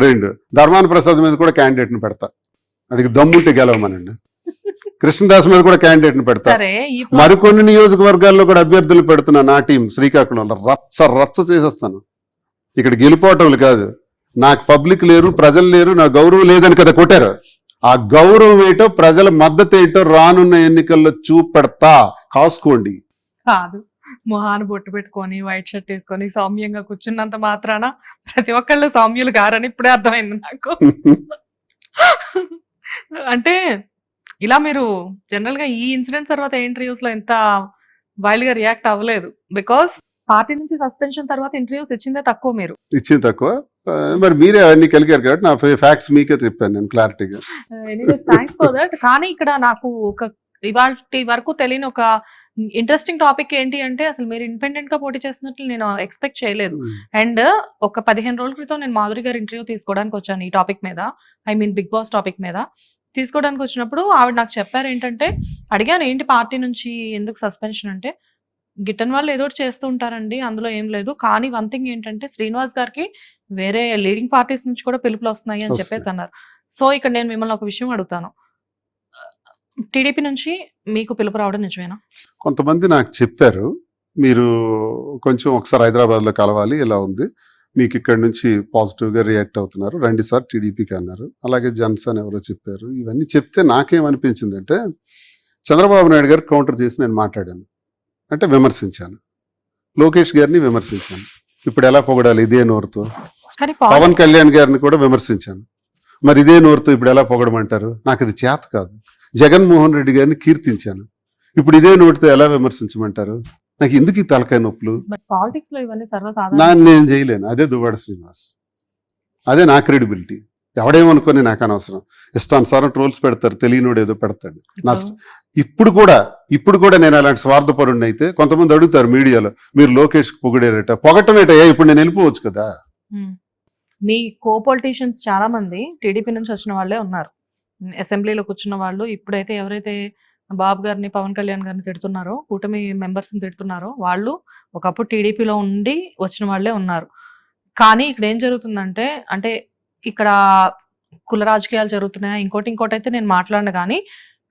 రెండు. ధర్మాన ప్రసాద్ మీద కూడా candidate ని పెడతా. అడిగి దమ్ముంటే గెలవమనండి. కృష్ణదాస్ మీద కూడా candidate ని పెడతా. మరికొన్ని నియోజకవర్గాల్లో కూడా అభ్యర్థులు పెడుతున్నా నా టీం శ్రీకాకుళంలో రచ్చ రచ్చ చేసేస్తాను. ఇక్కడ గెలిపోవటంలు కాదు. నాకు పబ్లిక్ లేరు ప్రజలు లేరు నా గౌరవం లేదని కదా కొట్టారు. ఆ గౌరవం ఏంటో ప్రజల మద్దతు ఏంటో రానున్న ఎన్నికల్లో చూపెడతా. కాసుకోండి. కాదు. మొహాన్ని బొట్టు పెట్టుకొని వైట్ షర్ట్ వేసుకొని సౌమ్యంగా కూర్చున్నంత మాత్రాన ప్రతి ఒక్కళ్ళు సౌమ్యులు గారని ఇప్పుడే అర్థమైంది నాకు. అంటే ఇలా మీరు జనరల్గా ఈ ఇన్సిడెంట్ తర్వాత ఇంటర్వ్యూస్లో ఎంత వైల్డ్గా రియాక్ట్ అవ్వలేదు. బికాస్ పార్టీ నుంచి సస్పెన్షన్ తర్వాత ఇంటర్వ్యూస్ ఇచ్చిందే తక్కువ మీరు. ఇచ్చింది తక్కువ. మరి మీరే అవన్నీ కలిగారు కాబట్టి నా ఫ్యాక్ట్స్ మీకే చెప్పాను నేను క్లారిటీగా థ్యాంక్స్ ఫర్ దట్ కానీ ఇక్కడ నాకు ఒక ఇవాళ వరకు తెలియని ఒక ఇంట్రెస్టింగ్ టాపిక్ ఏంటి అంటే అసలు మీరు ఇండిపెండెంట్గా పోటీ చేస్తున్నట్లు నేను ఎక్స్పెక్ట్ చేయలేదు. అండ్ ఒక పదిహేను రోజుల క్రితం నేను మాధురి గారి ఇంటర్వ్యూ తీసుకోవడానికి వచ్చాను ఈ టాపిక్ మీద. I mean Bigg Boss topic మీద. తీసుకోవడానికి వచ్చినప్పుడు ఆవిడ నాకు చెప్పారు ఏంటంటే అడిగాను ఏంటి పార్టీ నుంచి ఎందుకు సస్పెన్షన్ అంటే గిట్టని వాళ్ళు ఏదో ఒకటి చేస్తూ ఉంటారండి అందులో ఏం లేదు. కానీ వన్ థింగ్ ఏంటంటే శ్రీనివాస్ గారికి వేరే లీడింగ్ పార్టీస్ నుంచి కూడా పిలుపులు వస్తున్నాయి అని. చెప్పేసి అన్నారు. సో ఇక్కడ నేను మిమ్మల్ని ఒక విషయం అడుగుతాను. టీడీపీ నుంచి మీకు పిలుపు రావడం నిజమేనా? కొంతమంది నాకు చెప్పారు మీరు కొంచెం ఒకసారి హైదరాబాద్లో కలవాలి ఇలా ఉంది. మీకు ఇక్కడ నుంచి పాజిటివ్గా రియాక్ట్ అవుతున్నారు. రండి సార్ టీడీపీకి అన్నారు. అలాగే జన్సన్ ఎవరో చెప్పారు. ఇవన్నీ చెప్తే నాకేమనిపించిందంటే చంద్రబాబు నాయుడు గారు కౌంటర్ చేసి నేను మాట్లాడాను. అంటే విమర్శించాను. లోకేష్ గారిని విమర్శించాను. ఇప్పుడు ఎలా పొగడాలి ఇదే నోరుతో? పవన్ కళ్యాణ్ గారిని కూడా విమర్శించాను. మరి ఇదే నోరుతో ఇప్పుడు ఎలా పొగడమంటారు? నాకు అది చేత కాదు. జగన్మోహన్ రెడ్డి గారిని కీర్తించాను. ఇప్పుడు ఇదే నోటితో ఎలా విమర్శించమంటారు? నాకు ఎందుకు ఈ తలకాయ నొప్పులు? నా నేను చేయలేను. అదే దువ్వాడ శ్రీనివాస్. అదే నా క్రెడిబిలిటీ ఎవడేమనుకొని నాకు అనవసరం. ఇష్టానుసారం ట్రోల్స్ పెడతారు. తెలియనోడు ఏదో పెడతాడు. నష్టం ఇప్పుడు కూడా ఇప్పుడు కూడా నేను అలాంటి స్వార్థపరుణ్ణి అయితే కొంతమంది అడుగుతారు మీడియాలో మీరు లోకేష్ పొగిడారట. పొగటమేట ఏ ఇప్పుడు నేను వెళ్ళిపోవచ్చు కదా. మీ కో పొలిటీషియన్స్ చాలా మంది టీడీపీ నుంచి వచ్చిన వాళ్ళే ఉన్నారు. అసెంబ్లీలో కూర్చున్న వాళ్ళు ఇప్పుడైతే ఎవరైతే బాబు గారిని పవన్ కళ్యాణ్ గారిని తిడుతున్నారో కూటమి మెంబర్స్ని తిడుతున్నారో వాళ్ళు ఒకప్పుడు టీడీపీలో ఉండి వచ్చిన వాళ్ళే ఉన్నారు. కానీ ఇక్కడ ఏం జరుగుతుందంటే అంటే ఇక్కడ కుల రాజకీయాలు జరుగుతున్నాయా? ఇంకోటి ఇంకోటి అయితే నేను మాట్లాడను కానీ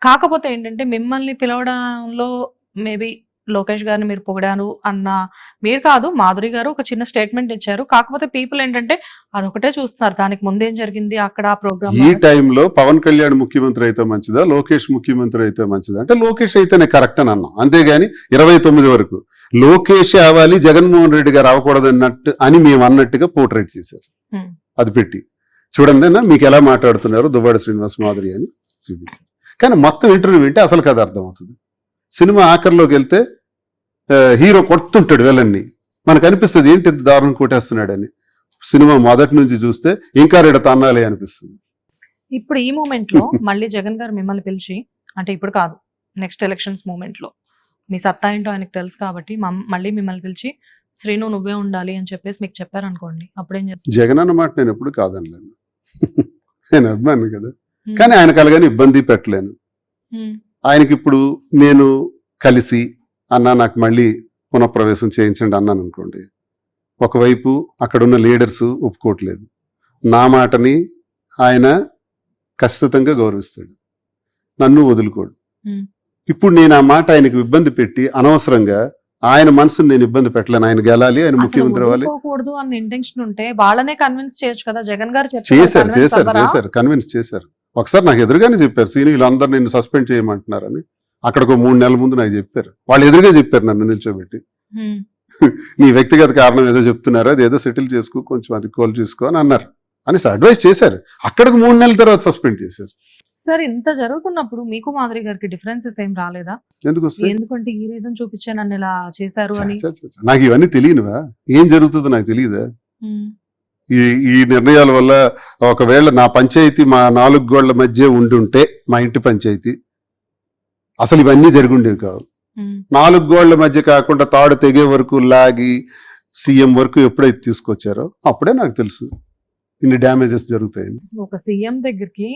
కాకపోతే ఏంటంటే మిమ్మల్ని పిలవడంలో మేబీ లోకేష్ గారిని మీరు పొగిడారు అన్న మీరు కాదు మాధురి గారు ఒక చిన్న స్టేట్మెంట్ ఇచ్చారు. కాకపోతే పీపుల్ ఏంటంటే అదొకటే చూస్తున్నారు. దానికి ముందేం జరిగింది? అక్కడ ఆ ప్రోగ్రామ్ ఈ టైంలో పవన్ కళ్యాణ్ ముఖ్యమంత్రి అయితే మంచిదా? లోకేష్ ముఖ్యమంత్రి అయితే మంచిదా? అంటే లోకేష్ అయితేనే కరెక్ట్ అని అన్నాం. అంతేగాని ఇరవై తొమ్మిది వరకు లోకేష్ అవ్వాలి జగన్మోహన్ రెడ్డి గారు అవ్వకూడదు అన్నట్టు అని మేము అన్నట్టుగా పోర్ట్రేట్ చేశారు. అది పెట్టి. చూడండి అన్న మీకు ఎలా మాట్లాడుతున్నారు దువ్వాడ శ్రీనివాస్ మాధురి అని చూపించారు. కానీ మొత్తం ఇంటర్వ్యూ వింటే అసలు కథ అర్థం అవుతుంది సినిమా ఆఖరిలోకి వెళ్తే హీరో కొడుతుంటాడు వెళ్ళన్ని మనకు అనిపిస్తుంది ఏంటి దారుణం కొట్టేస్తున్నాడని. సినిమా మొదటి నుంచి చూస్తే ఇంకా రెడ తన్నాలి అనిపిస్తుంది. ఇప్పుడు ఈ మూమెంట్లో మళ్ళీ జగన్ గారు మిమ్మల్ని పిలిచి అంటే ఇప్పుడు కాదు నెక్స్ట్ ఎలక్షన్స్ మూమెంట్లో మీ సత్తా ఏంటో ఆయనకు తెలుసు కాబట్టి మళ్ళీ మిమ్మల్ని పిలిచి శ్రీను నువ్వే ఉండాలి అని చెప్పేసి మీకు చెప్పారనుకోండి అప్పుడేం చేస్తారు? జగన్ అన్నమాట నేను ఎప్పుడు కాదనలేను. నేను అభిమాని కదా. కానీ ఆయనకు అలాగని ఇబ్బంది పెట్టలేను. ఆయనకి ఇప్పుడు నేను కలిసి అన్న నాకు మళ్ళీ పునఃప్రవేశం చేయించండి అన్నాను అనుకోండి. ఒకవైపు అక్కడున్న లీడర్స్ ఒప్పుకోవట్లేదు. నా మాటని ఆయన ఖచ్చితంగా గౌరవిస్తాడు. నన్ను వదులుకోడు. ఇప్పుడు నేను ఆ మాట ఆయనకు ఇబ్బంది పెట్టి అనవసరంగా ఆయన మనసుని నేను ఇబ్బంది పెట్టలేను. ఆయన గెలాలి ఆయన ముఖ్యమంత్రి అవ్వాలి. వదులుకోకూడదు అన్న ఇంటెన్షన్ ఉంటే వాళ్ళనే కన్విన్స్ చేయొచ్చు కదా? జగన్ గారు చెప్పారు, చేశారు చేశారు? చేశారు కన్విన్స్ చేశారు. ఒకసారి నాకు ఎదురుగానే చెప్పారు సీని వీళ్ళందరూ నిన్ను సస్పెండ్ చేయమంటున్నారని. అక్కడికి ఒక మూడు నెలల ముందు నాకు చెప్పారు. వాళ్ళు ఎదురుగా చెప్పారు నన్ను నిల్చోబెట్టి. నీ వ్యక్తిగత కారణం ఏదో చెప్తున్నారు అది ఏదో సెటిల్ చేసుకో కొంచెం అది కోల్ చేసుకో అని అన్నారు. అనేసి అడ్వైస్ చేశారు. అక్కడికి మూడు నెలల తర్వాత సస్పెండ్ చేశారు. సార్ ఇంత జరుగుతున్నప్పుడు మీకు మాధురి గారికి డిఫరెన్సెస్ ఏం రాలేదా? ఎందుకు ఎందుకంటే ఈ రీజన్ చూపించే నన్ను ఇలా చేశారు అని. నాకు ఇవన్నీ తెలియనువా? ఏం జరుగుతుందో నాకు తెలియదా. ఈ ఈ నిర్ణయాల వల్ల ఒకవేళ నా పంచాయతీ మా నాలుగు గోళ్ళ మధ్య ఉండుంటే మా ఇంటి పంచాయతీ అసలు ఇవన్నీ జరుగుండేవి కావు. నాలుగు గోళ్ళ మధ్య కాకుండా తాడు తెగే వరకు లాగి సీఎం వరకు ఎప్పుడైతే తీసుకొచ్చారో అప్పుడే నాకు తెలుసు ఇన్ని డ్యామేజెస్ జరుగుతాయని. ఒక సీఎం దగ్గరికి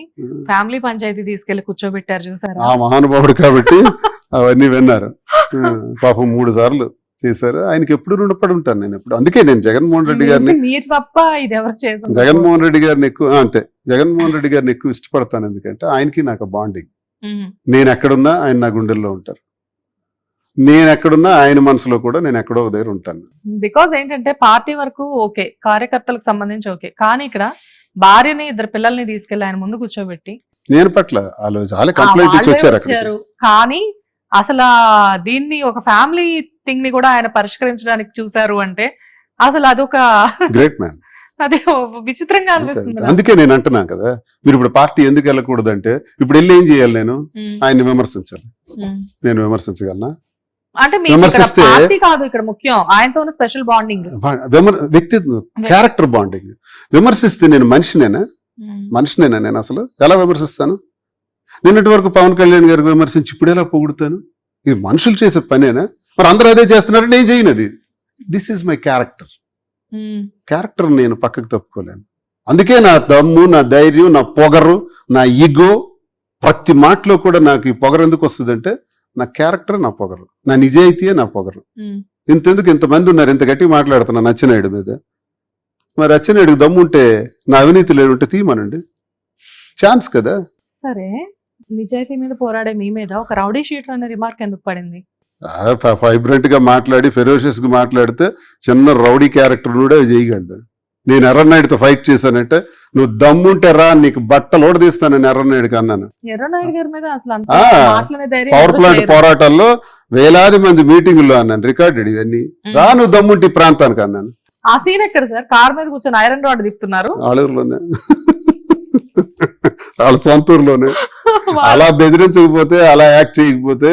ఫ్యామిలీ పంచాయతీ తీసుకెళ్ళి కూర్చోబెట్టారు చూసారా? ఆ మహానుభావుడు కాబట్టి అవన్నీ విన్నారు. పాపం మూడు సార్లు చేశారు. ఆయనకి ఎప్పుడు రుణపడి ఉంటాను నేను ఎప్పుడు. అందుకే నేను జగన్మోహన్ రెడ్డి గారిని మీరు తప్ప ఇది ఎవరు చేసారు జగన్మోహన్ రెడ్డి గారిని ఎక్కువ అంతే. జగన్మోహన్ రెడ్డి గారిని ఎక్కువ ఇష్టపడతాను ఎందుకంటే ఆయనకి నాకు బాండింగ్. నేను ఎక్కడున్నా ఆయన నా గుండెల్లో ఉంటారు. నేను ఎక్కడున్నా ఆయన మనసులో కూడా నేను ఎక్కడో ఒక దగ్గర ఉంటాను. బికాజ్ ఏంటంటే పార్టీ వరకు ఓకే కార్యకర్తలకు సంబంధించి ఓకే. కానీ ఇక్కడ భార్యని ఇద్దరు పిల్లల్ని తీసుకెళ్ళి ఆయన ముందు కూర్చోబెట్టి నేను పట్ల వాళ్ళే కంప్లైంట్ ఇచ్చి వచ్చారు. కానీ అసలు దీన్ని ఒక ఫ్యామిలీ థింగ్ని కూడా ఆయన పరిష్కరించడానికి చూశారు అంటే అసలు అదొక గ్రేట్ మ్యాన్ అది విచిత్రంగా అనిపిస్తుంది. అందుకే నేను అంటున్నాను కదా మీరు ఇప్పుడు పార్టీ ఎందుకు వెళ్ళకూడదు అంటే ఇప్పుడు వెళ్ళి ఏం చేయాలి నేను? ఆయన్ని విమర్శించాలి. నేను విమర్శించగలనా? అంటే పార్టీ కాదు ఇక్కడ ముఖ్యం ఆయనతో ఉన్న స్పెషల్ బాండింగ్ వ్యక్తి క్యారెక్టర్ బాండింగ్ విమర్శిస్తే నేను మనిషినేనా? మనిషినేనా నేను అసలు? ఎలా విమర్శిస్తాను? నిన్నటి వరకు పవన్ కళ్యాణ్ గారికి విమర్శించి ఇప్పుడు ఎలా పొగుడుతాను? ఇది మనుషులు చేసే పనేనా? మరి అందరూ అదే చేస్తున్నారు నేను చేయను అది. This is my character character నేను పక్కకు తప్పుకోలేను. అందుకే నా దమ్ము నా ధైర్యం నా పొగరు నా ఈగో ప్రతి మాటలో కూడా నాకు ఈ పొగరు ఎందుకు వస్తుందంటే నా క్యారెక్టర్ నా పొగరు నా నిజాయితీయే నా పొగరు. ఇంతెందుకు ఇంతమంది ఉన్నారు ఇంత గట్టిగా మాట్లాడుతున్నా నచ్చినాయుడు మీద. మరి అచ్చెన్నాయుడికి దమ్ము ఉంటే నా అవినీతి లేనుంటే తీయమనండి. ఛాన్స్ కదా? సరే నిజాయితీ మీద పోరాడే మీ మీద ఒక రౌడీ షీటర్ అనే రిమార్క్ ఎందుకు పడింది? వైబ్రెంట్గా మాట్లాడి ఫెరోషియస్గా మాట్లాడితే చిన్న రౌడీ క్యారెక్టర్ కూడా చేయగలదు నేను ఎర్రనాయుడితో ఫైట్ చేశానంటే నువ్వు దమ్ముంటే రా నీకు బట్టలు తీస్తానని ఎర్రనాయుడికి అన్నాను. Power plant. పోరాటాల్లో వేలాది మంది మీటింగుల్లో అన్నాను. రికార్డెడ్ ఇవన్నీ రా నువ్వు దమ్ముంటి ప్రాంతానికి అన్నాను. ఆ సీన్ ఎక్కడ సార్? కార్ మీద కూర్చొని ఐరన్ రాడ్ ఆలూరులోనే. వాళ్ళ సొంత ఊర్లోనే. అలా బెదిరించకపోతే అలా యాక్ట్ చేయకపోతే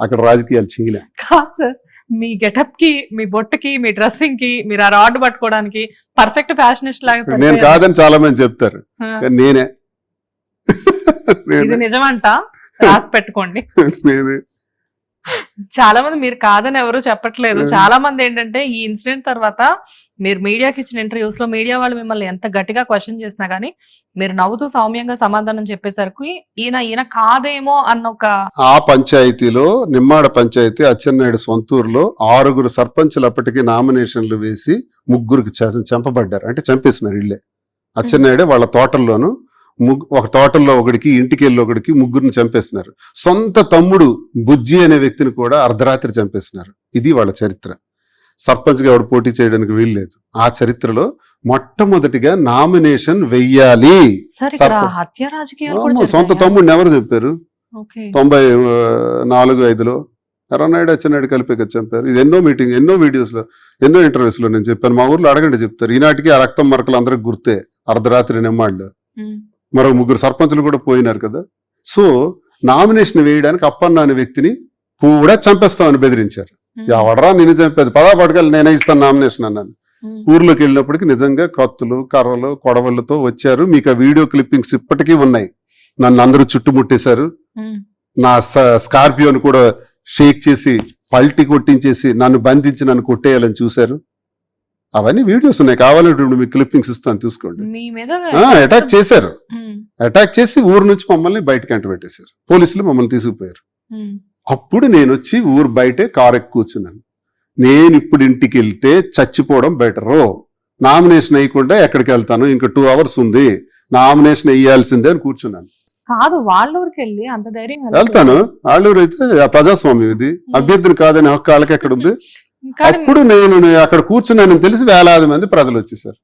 అక్కడ రాజకీయాలు చేయలే. కాదు సార్ మీ గెటప్కి మీ బొట్టుకి మీ డ్రెస్సింగ్కి మీరు ఆ రాడ్ పట్టుకోవడానికి పర్ఫెక్ట్ ఫ్యాషనిస్ట్ లాగా నేను. కాదని చాలా మంది చెప్తారు. ఆ, కానీ నేనే. ఇది నేనే. నిజమంట? రాసి పెట్టుకోండి. నేనే. చాలా మంది మీరు కాదని ఎవరు చెప్పట్లేదు. చాలా మంది ఏంటంటే ఈ ఇన్సిడెంట్ తర్వాత మీరు మీడియాకి ఇచ్చిన ఇంటర్వ్యూస్లో మీడియా వాళ్ళు మిమ్మల్ని ఎంత గట్టిగా క్వశ్చన్ చేసినా గానీ మీరు నవ్వుతూ సౌమ్యంగా సమాధానం చెప్పేసరికి ఈయన ఈయన కాదేమో అన్న ఒక ఆ పంచాయతీలో నిమ్మాడ పంచాయతీ అచ్చెన్నాయుడు సొంతూరులో ఆరుగురు సర్పంచులు అప్పటికి నామినేషన్లు వేసి ముగ్గురికి చంపబడ్డారు. అంటే చంపేసినారు ఇళ్ళే. అచ్చెన్నాయుడే వాళ్ళ తోటల్లోను ముగ్ ఒక తోటల్లో ఒకడికి ఇంటికి వెళ్ళి ఒకడికి ముగ్గురిని చంపేసినారు సొంత తమ్ముడు బుజ్జి అనే వ్యక్తిని కూడా అర్ధరాత్రి చంపేసినారు ఇది వాళ్ళ చరిత్ర. సర్పంచ్గా ఎవడు పోటీ చేయడానికి వీల్లేదు ఆ చరిత్రలో మొట్టమొదటిగా నామినేషన్ వెయ్యాలి. సొంత? తమ్ముడిని ఎవరు చెప్పారు తొంభై నాలుగు ఐదులో? ఎర్రనాయుడు అచ్చెన్నాయుడు కలిపి చంపారు. ఇది ఎన్నో మీటింగ్ ఎన్నో వీడియోస్లో ఎన్నో ఇంటర్వ్యూస్లో నేను చెప్పాను. మా ఊర్లో అడగండి చెప్తారు. ఈనాటికి ఆ రక్తం మరకలు అందరికి గుర్తే. అర్ధరాత్రి నిమ్మాళ్ళు. మరో ముగ్గురు సర్పంచులు కూడా పోయినారు కదా. సో నామినేషన్ వేయడానికి అప్పన్న అనే వ్యక్తిని కూడా చంపేస్తామని బెదిరించారు. ఎవడరా నేను చంపేది. పదా పడగలు నేనే ఇస్తాను నామినేషన్ అన్నాను. ఊర్లోకి వెళ్ళినప్పటికి నిజంగా కత్తులు కర్రలు కొడవలతో వచ్చారు. మీకు ఆ వీడియో క్లిప్పింగ్స్ ఇప్పటికీ ఉన్నాయి. నన్ను అందరూ చుట్టుముట్టేశారు. నా స్కార్పియోను కూడా షేక్ చేసి పల్టీ కొట్టించేసి నన్ను బంధించి నన్ను కొట్టేయాలని చూశారు. అవన్నీ వీడియోస్ ఉన్నాయి. కావాలంటే మీకు క్లిప్పింగ్స్ ఇస్తాను మీద అటాక్ చేశారు. అటాక్ చేసి ఊరు నుంచి మమ్మల్ని బయటకి అంట పెట్టేశారు పోలీసులు మమ్మల్ని తీసుకుపోయారు. అప్పుడు నేను వచ్చి ఊరు బయటే కారు ఎక్కి కూర్చున్నాను. నేను ఇప్పుడు ఇంటికి వెళ్తే చచ్చిపోవడం బెటరు నామినేషన్ వేయకుండా ఎక్కడికి వెళ్తాను? ఇంకా టూ అవర్స్ ఉంది. నామినేషన్ వేయాల్సిందే అని కూర్చున్నాను. కాదు వాళ్ళ ఊరికి వెళ్ళి అంత ధైర్యం వెళ్తాను. ఆళ్ళూరు అయితే ప్రజాస్వామ్యం ఇది. అభ్యర్థిని కాదని హక్కు వాళ్ళకి ఎక్కడ ఉంది? అప్పుడు నేను అక్కడ కూర్చున్నానని తెలిసి వేలాది మంది ప్రజలు వచ్చేసారు.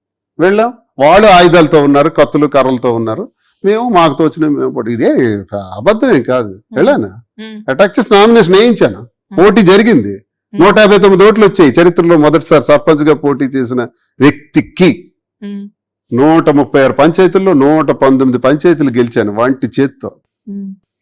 వెళ్ళాం. వాళ్ళు ఆయుధాలతో ఉన్నారు కత్తులు కర్రలతో ఉన్నారు. మేము మాకు తోచిన మేము. ఇదే అబద్ధం ఏం కాదు. వెళ్ళాను? అటాక్ చేసి నామినేషన్ వేయించాను. పోటీ జరిగింది. నూట యాభై తొమ్మిది ఓట్లు వచ్చాయి. చరిత్రలో మొదటిసారి సర్పంచ్గా పోటీ చేసిన వ్యక్తికి నూట ముప్పై ఆరు పంచాయతీల్లో నూట పంతొమ్మిది పంచాయతీలు గెలిచాను వంటి చేత్తో.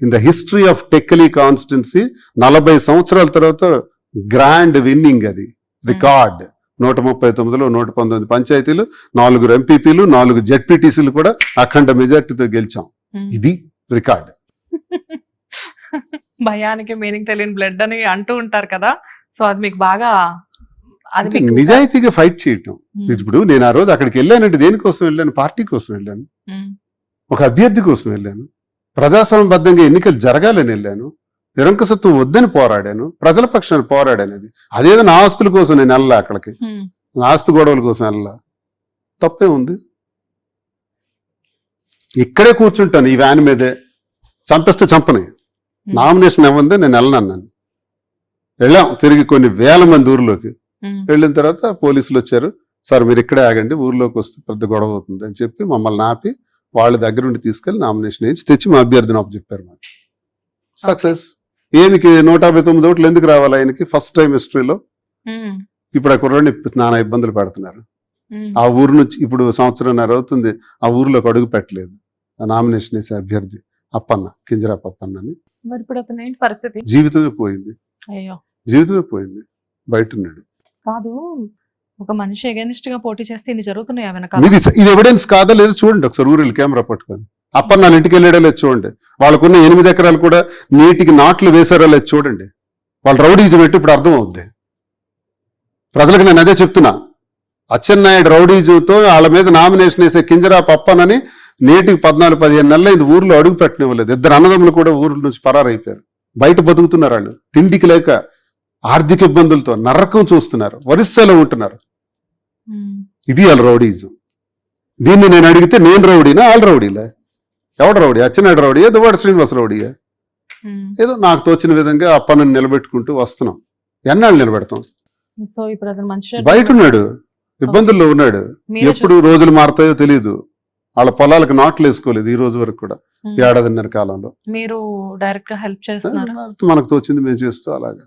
In the history of Tekkali constituency నలభై సంవత్సరాల తర్వాత గ్రాండ్ విన్నింగ్ అది. రికార్డ్. నూట ముప్పై తొమ్మిదిలో నూట పంతొమ్మిది పంచాయతీలు నాలుగు ఎంపీపీలు నాలుగు జెడ్పీటీసీలు కూడా అఖండ మెజార్టీతో గెలిచాం. ఇది రికార్డ్. భయానికి మీనింగ్ తెలియని బ్లడ్ అని అంటూ ఉంటారు కదా. సో అది మీకు బాగా నిజాయితీగా ఫైట్ చేయటం. ఇప్పుడు నేను ఆ రోజు అక్కడికి వెళ్ళానంటే దేనికోసం వెళ్ళాను? పార్టీ కోసం వెళ్ళాను. ఒక అభ్యర్థి కోసం వెళ్ళాను. ప్రజాస్వామ్యబద్ధంగా ఎన్నికలు జరగాలని వెళ్ళాను. నిరంకుశత్వం వద్దని పోరాడాను ప్రజల పక్షాన్ని పోరాడాను అది. అదేదో నా ఆస్తుల కోసం నేను వెళ్ళా అక్కడికి. నా ఆస్తి గొడవల కోసం వెళ్ళా తప్పే ఉంది. ఇక్కడే కూర్చుంటాను ఈ వ్యాన్ మీదే. చంపేస్తే చంపని. నామినేషన్ ఇవ్వండి నేను వెళ్ళను అన్నాను. వెళ్ళాం. తిరిగి కొన్ని వేల మంది ఊర్లోకి. వెళ్ళిన తర్వాత పోలీసులు వచ్చారు. సార్ మీరు ఇక్కడే ఆగండి. ఊర్లోకి వస్తే పెద్ద గొడవ అవుతుంది అని చెప్పి మమ్మల్ని ఆపి వాళ్ళ దగ్గర నుండి తీసుకెళ్ళి నామినేషన్ వేయించి తెచ్చి మా అభ్యర్థిని అప్పు చెప్పారు మాకు. సక్సెస్. ఏమికి నూట యాభై తొమ్మిది ఓట్లు ఎందుకు రావాలి ఆయనకి? ఫస్ట్ టైం హిస్టరీలో ఇప్పుడు ఆ కుర్రాడిని నానా ఇబ్బందులు పెడుతున్నారు. ఆ ఊరు నుంచి ఇప్పుడు సంవత్సరంన్నర అవుతుంది. ఆ ఊర్లోకి అడుగు పెట్టలేదు. ఆ నామినేషన్ వేసే అభ్యర్థి అప్పన్న కింజరాప్ అప్పన్న అని జీవితమే పోయింది. అయ్యో. జీవితమే పోయింది. బయట ఉన్నాడు. కాదు ఒక మనిషి ఎగనిస్ట్గా పోటీ చేస్తే ఇన్ని జరుగుతున్నాయి ఇది ఇది ఎవిడెన్స్ కాదో? లేదో చూడండి ఒకసారి ఊరిలో కెమెరా పట్టుకొని. అప్పన్న వాళ్ళ ఇంటికి వెళ్ళాడో లేదు చూడండి. వాళ్ళకున్న ఎనిమిది ఎకరాలు కూడా నీటికి నాట్లు వేశారో లేదు చూడండి. వాళ్ళు రౌడీజం పెట్టి ఇప్పుడు అర్థం అవుద్ది ప్రజలకు నేను అదే చెప్తున్నా. అచ్చెన్నాయుడు రౌడీజంతో వాళ్ళ మీద నామినేషన్ వేసే కింజరా పప్పనని నేటికి పద్నాలుగు పదిహేను నెలలు ఇది ఊర్లో అడుగు పెట్టనివ్వలేదు. ఇద్దరు అన్నదమ్ములు కూడా ఊర్ల నుంచి పరారైపోయారు. బయట బతుకుతున్నారు వాళ్ళు. తిండికి లేక ఆర్థిక ఇబ్బందులతో నరకం చూస్తున్నారు. వరిస్సలో ఉంటున్నారు. ఇది వాళ్ళ రౌడీజం. దీన్ని నేను అడిగితే నేను రౌడీనా? వాళ్ళ రౌడీలే? ఎవడు రౌడీ? అచ్చెన్నాయుడు రౌడీయా దువ్వాడు శ్రీనివాస రౌడీయా. ఏదో నాకు తోచిన విధంగా అప్పని నిలబెట్టుకుంటూ వస్తున్నాం. ఎన్నాళ్ళు నిలబెడతాం? బయట ఉన్నాడు. ఇబ్బందుల్లో ఉన్నాడు. ఎప్పుడు రోజులు మారుతాయో తెలియదు వాళ్ళ పొలాలకు నాట్లు వేసుకోలేదు ఈ రోజు వరకు కూడా. ఏడాదిన్నర కాలంలో. మీరు డైరెక్ట్గా హెల్ప్ చేస్తున్నారా? మనకు తోచింది మేము చేస్తూ అలాగా.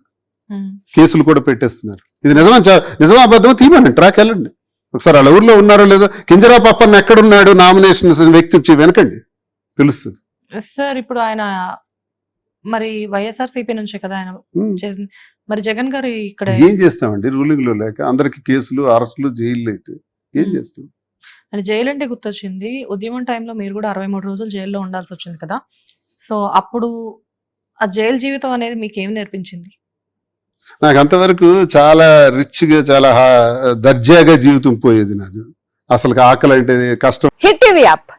కేసులు కూడా పెట్టేస్తున్నారు. ఇది నిజమా? నిజమా అబద్ధమా? తీయమని ట్రాక్ వెళ్ళండి. ఒకసారి వాళ్ళ ఊర్లో ఉన్నారో లేదో కింజరా పప్పన్న ఎక్కడున్నాడు? నామినేషన్ వ్యక్తి వచ్చి వెనకండి. తెలుస్తుంది. సార్ ఇప్పుడు ఆయన మరి వైఎస్ఆర్ సిపి నుంచే కదా ఆయన. చేసింది మరి జగన్ గారు ఇక్కడ ఏం చేస్తామండి? రూలింగ్లో లేక అందరికి కేసులు అరెస్టులు జైళ్ళు అయితే ఏం. చేస్తాం? ఆయన జైలు అంటే గుర్తొచ్చింది. ఉద్యమం టైంలో మీరు కూడా అరవై మూడు రోజులు జైల్లో ఉండాల్సి వచ్చింది కదా. సో అప్పుడు ఆ జైలు జీవితం అనేది మీకు ఏం నేర్పించింది? నాకు అంతవరకు చాలా రిచ్గా చాలా హా- దర్జాగా జీవితం పోయేది నాది. అసలు ఆకలి అంటే కష్టం. Hit TV app.